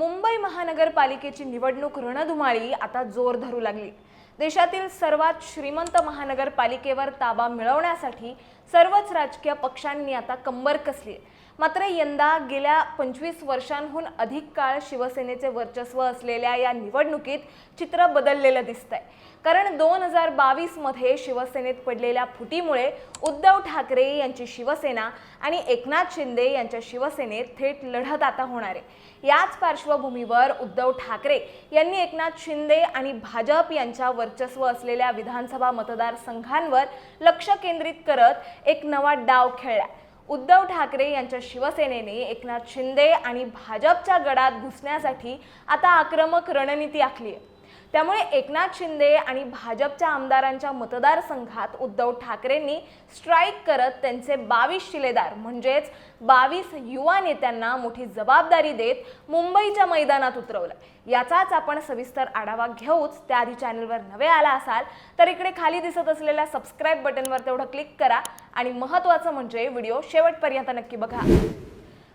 मुंबई महानगरपालिकेची निवडणूक रणधुमाळी आता जोर धरू लागली. देशातील सर्वात श्रीमंत महानगरपालिकेवर ताबा मिळवण्यासाठी सर्वच राजकीय पक्षांनी आता कंबर कसली आहे. मात्र यंदा गेल्या पंचवीस वर्षांहून अधिक काळ शिवसेनेचे वर्चस्व असलेल्या या निवडणुकीत चित्र बदललेलं दिसतंय कारण दोन हजार बावीसमध्ये शिवसेनेत पडलेल्या फुटीमुळे उद्धव ठाकरे यांची शिवसेना आणि एकनाथ शिंदे यांच्या शिवसेनेत थेट लढत आता होणार आहे याच पार्श्वभूमीवर उद्धव ठाकरे यांनी एकनाथ शिंदे आणि भाजप यांच्या वर्चस्व असलेल्या विधानसभा मतदारसंघांवर लक्ष केंद्रित करत एक नवा डाव खेळला. उद्धव ठाकरे यांच्या शिवसेनेने एकनाथ शिंदे आणि भाजपच्या गडात घुसण्यासाठी आता आक्रमक रणनीती आखली आहे. त्यामुळे एकनाथ शिंदे आणि भाजपच्या आमदारांच्या मतदारसंघात उद्धव ठाकरेंनी स्ट्राईक करत त्यांचे बावीस शिलेदार म्हणजेच बावीस युवा नेत्यांना मोठी जबाबदारी देत मुंबईच्या मैदानात उतरवलं. याचाच आपण सविस्तर आढावा घेऊच त्याआधी चॅनलवर नवे आला असाल तर इकडे खाली दिसत असलेल्या सबस्क्राईब बटनवर तेवढं क्लिक करा आणि महत्त्वाचं म्हणजे व्हिडिओ शेवटपर्यंत नक्की बघा.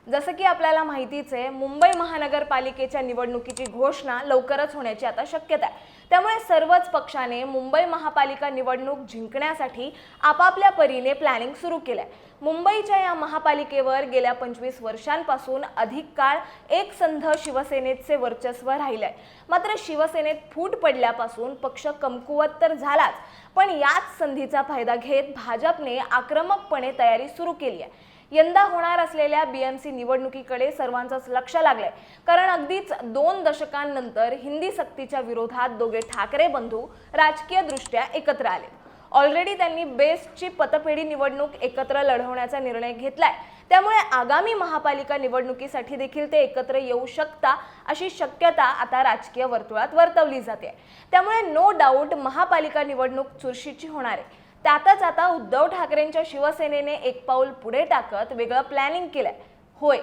जसं की आपल्याला माहितीच आहे मुंबई महानगरपालिकेच्या निवडणुकीची घोषणा लवकरच होण्याची आता शक्यता आहे. त्यामुळे सर्वच पक्षाने मुंबई महापालिका निवडणूक जिंकण्यासाठी आपापल्या परीने प्लॅनिंग सुरू केलं आहे मुंबईच्या या महापालिकेवर गेल्या पंचवीस वर्षांपासून अधिक काळ एक संघ शिवसेनेचे वर्चस्व राहिलंय. मात्र शिवसेनेत फूट पडल्यापासून पक्ष कमकुवत तर झालाच पण याच संधीचा फायदा घेत भाजपने आक्रमकपणे तयारी सुरू केली आहे. यंदा होणार असलेल्या बीएमसी निवडणुकीकडे सर्वांचंच लक्ष लागलंय. कारण अगदीच दोन दशकांनंतर हिंदी सक्तीच्या विरोधात दोघे ठाकरे बंधू राजकीय दृष्ट्या एकत्र आले. ऑलरेडी त्यांनी बेस्टची पतपेढी निवडणूक एकत्र लढवण्याचा निर्णय घेतलाय. त्यामुळे आगामी महापालिका निवडणुकीसाठी देखील ते एकत्र येऊ शकता अशी शक्यता आता राजकीय वर्तुळात वर्तवली जाते. त्यामुळे नो डाऊट महापालिका निवडणूक चुरशीची होणार आहे. त्यातच आता उद्धव ठाकरेंच्या शिवसेनेने एक पाऊल पुढे टाकत वेगळं प्लॅनिंग केलंय. होय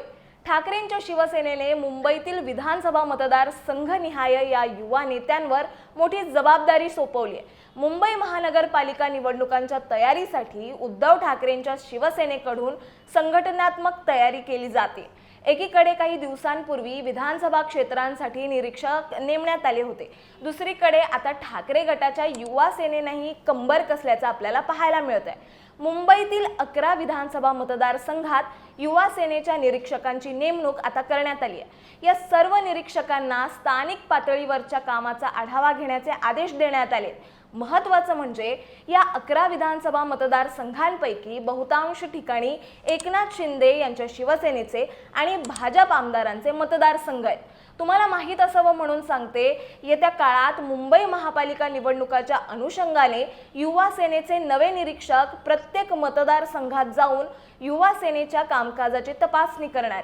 ठाकरेंच्या शिवसेनेने मुंबईतील विधानसभा मतदार संघनिहाय या युवा नेत्यांवर मोठी जबाबदारी सोपवली आहे. मुंबई महानगरपालिका निवडणुकांच्या तयारीसाठी उद्धव ठाकरेंच्या शिवसेनेकडून संघटनात्मक तयारी केली जाते. एकीकडे काही दिवसांपूर्वी विधानसभा क्षेत्रांसाठी निरीक्षक नेमण्यात आले होते. दुसरीकडे आता ठाकरे गटाच्या युवा सेनेनेही कंबर कसल्याचं आपल्याला पाहायला मिळत आहे मुंबईतील अकरा विधानसभा मतदारसंघात युवा सेनेच्या निरीक्षकांची नेमणूक आता करण्यात आली आहे. या सर्व निरीक्षकांना स्थानिक पातळीवरच्या कामाचा आढावा घेण्याचे आदेश देण्यात आले महत्वाचं म्हणजे या अकरा विधानसभा मतदारसंघांपैकी बहुतांश ठिकाणी एकनाथ शिंदे यांच्या शिवसेनेचे आणि भाजप आमदारांचे मतदारसंघ आहेत. तुम्हाला माहीत असावं म्हणून सांगते येत्या काळात मुंबई महापालिका निवडणुकाच्या अनुषंगाने युवा सेनेचे नवे निरीक्षक प्रत्येक मतदारसंघात जाऊन युवा सेनेच्या कामकाजाची तपासणी करणार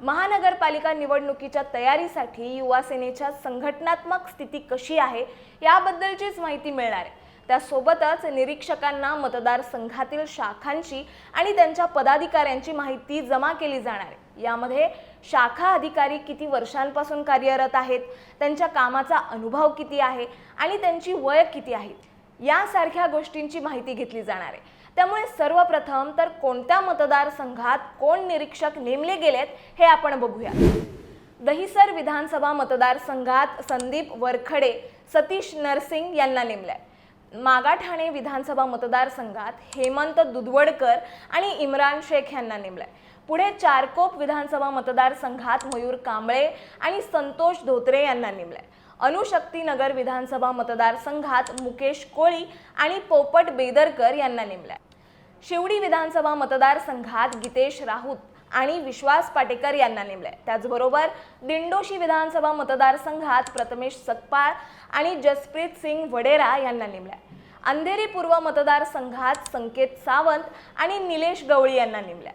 महानगरपालिका निवडणुकीच्या तयारीसाठी युवा सेनेच्या संघटनात्मक स्थिती कशी आहे याबद्दलचीच माहिती मिळणार आहे. त्यासोबतच निरीक्षकांना मतदारसंघातील शाखांची आणि त्यांच्या पदाधिकाऱ्यांची माहिती जमा केली जाणार आहे. यामध्ये शाखा अधिकारी किती वर्षांपासून कार्यरत आहेत त्यांच्या कामाचा अनुभव किती आहे आणि त्यांची वय किती आहे यासारख्या गोष्टींची माहिती घेतली जाणार आहे. त्यामुळे सर्वप्रथम तर कोणत्या मतदारसंघात कोण निरीक्षक नेमले गेलेत हे आपण बघूया. दहिसर विधानसभा मतदारसंघात संदीप वरखडे सतीश नरसिंग यांना नेमलंय. मागाठाणे विधानसभा मतदारसंघात हेमंत दुधवडकर आणि इम्रान शेख यांना नेमलंय. पुढे चारकोप विधानसभा मतदारसंघात मयूर कांबळे आणि संतोष धोत्रे यांना नेमलंय. अनुशक्तीनगर विधानसभा मतदारसंघात मुकेश कोळी आणि पोपट बेदरकर यांना नेमलंय. शिवडी विधानसभा मतदारसंघात गीतेश राऊत आणि विश्वास पाटेकर यांना नेमलंय. त्याचबरोबर दिंडोशी विधानसभा मतदारसंघात प्रथमेश सकपाळ आणि जसप्रीत सिंग वडेरा यांना नेमलंय. अंधेरी पूर्व मतदारसंघात संकेत सावंत आणि निलेश गवळी यांना नेमलंय.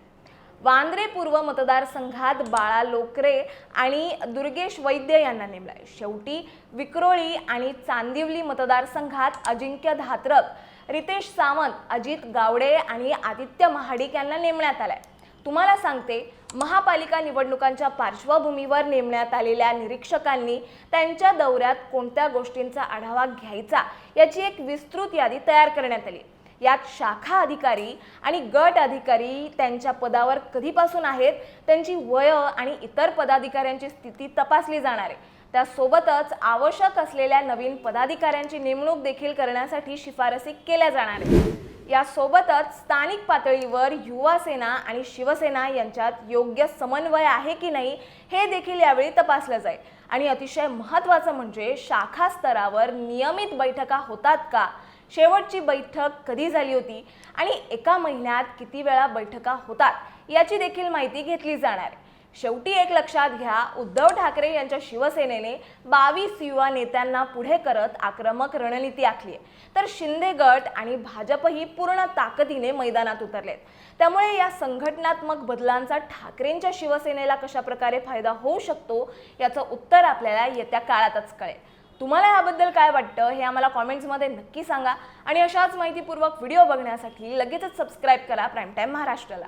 वांद्रे पूर्व मतदारसंघात बाळा लोकरे आणि दुर्गेश वैद्य यांना नेमलाय. शेवटी विक्रोळी आणि चांदिवली मतदारसंघात अजिंक्य धात्रक रितेश सावंत अजित गावडे आणि आदित्य महाडिक यांना नेमण्यात आलंय. तुम्हाला सांगते महापालिका निवडणुकांच्या पार्श्वभूमीवर नेमण्यात आलेल्या निरीक्षकांनी त्यांच्या दौऱ्यात कोणत्या गोष्टींचा आढावा घ्यायचा याची एक विस्तृत यादी तयार करण्यात आली. यात शाखा अधिकारी आणि गट अधिकारी त्यांच्या पदावर कधीपासून आहेत त्यांची वय आणि इतर पदाधिकाऱ्यांची स्थिती तपासली जाणार आहे. त्यासोबतच आवश्यक असलेल्या नवीन पदाधिकाऱ्यांची नेमणूक देखील करण्यासाठी शिफारसी केल्या जाणार आहेत. यासोबतच स्थानिक पातळीवर युवा सेना आणि शिवसेना यांच्यात योग्य समन्वय आहे की नाही हे देखील यावेळी तपासलं जाईल. आणि अतिशय महत्त्वाचं म्हणजे शाखा स्तरावर नियमित बैठका होतात का? शेवटची बैठक कधी झाली होती? आणि एका महिन्यात किती वेळा बैठका होतात? याची देखील माहिती घेतली जाणार आहे. शेवटी एक लक्षात घ्या उद्धव ठाकरे यांच्या शिवसेनेने बावीस युवा नेत्यांना पुढे करत आक्रमक रणनीती आखली आहे. तर शिंदे गट आणि भाजपही पूर्ण ताकदीने मैदानात उतरलेत. त्यामुळे या संघटनात्मक बदलांचा ठाकरेंच्या शिवसेनेला कशा प्रकारे फायदा होऊ शकतो याचं उत्तर आपल्याला येत्या काळातच कळेल. तुम्हाला याबद्दल काय वाटतं हे आम्हाला कॉमेंट्समध्ये नक्की सांगा. आणि अशाच माहितीपूर्वक व्हिडिओ बघण्यासाठी लगेचच सबस्क्राईब करा प्राईम टाईम महाराष्ट्राला.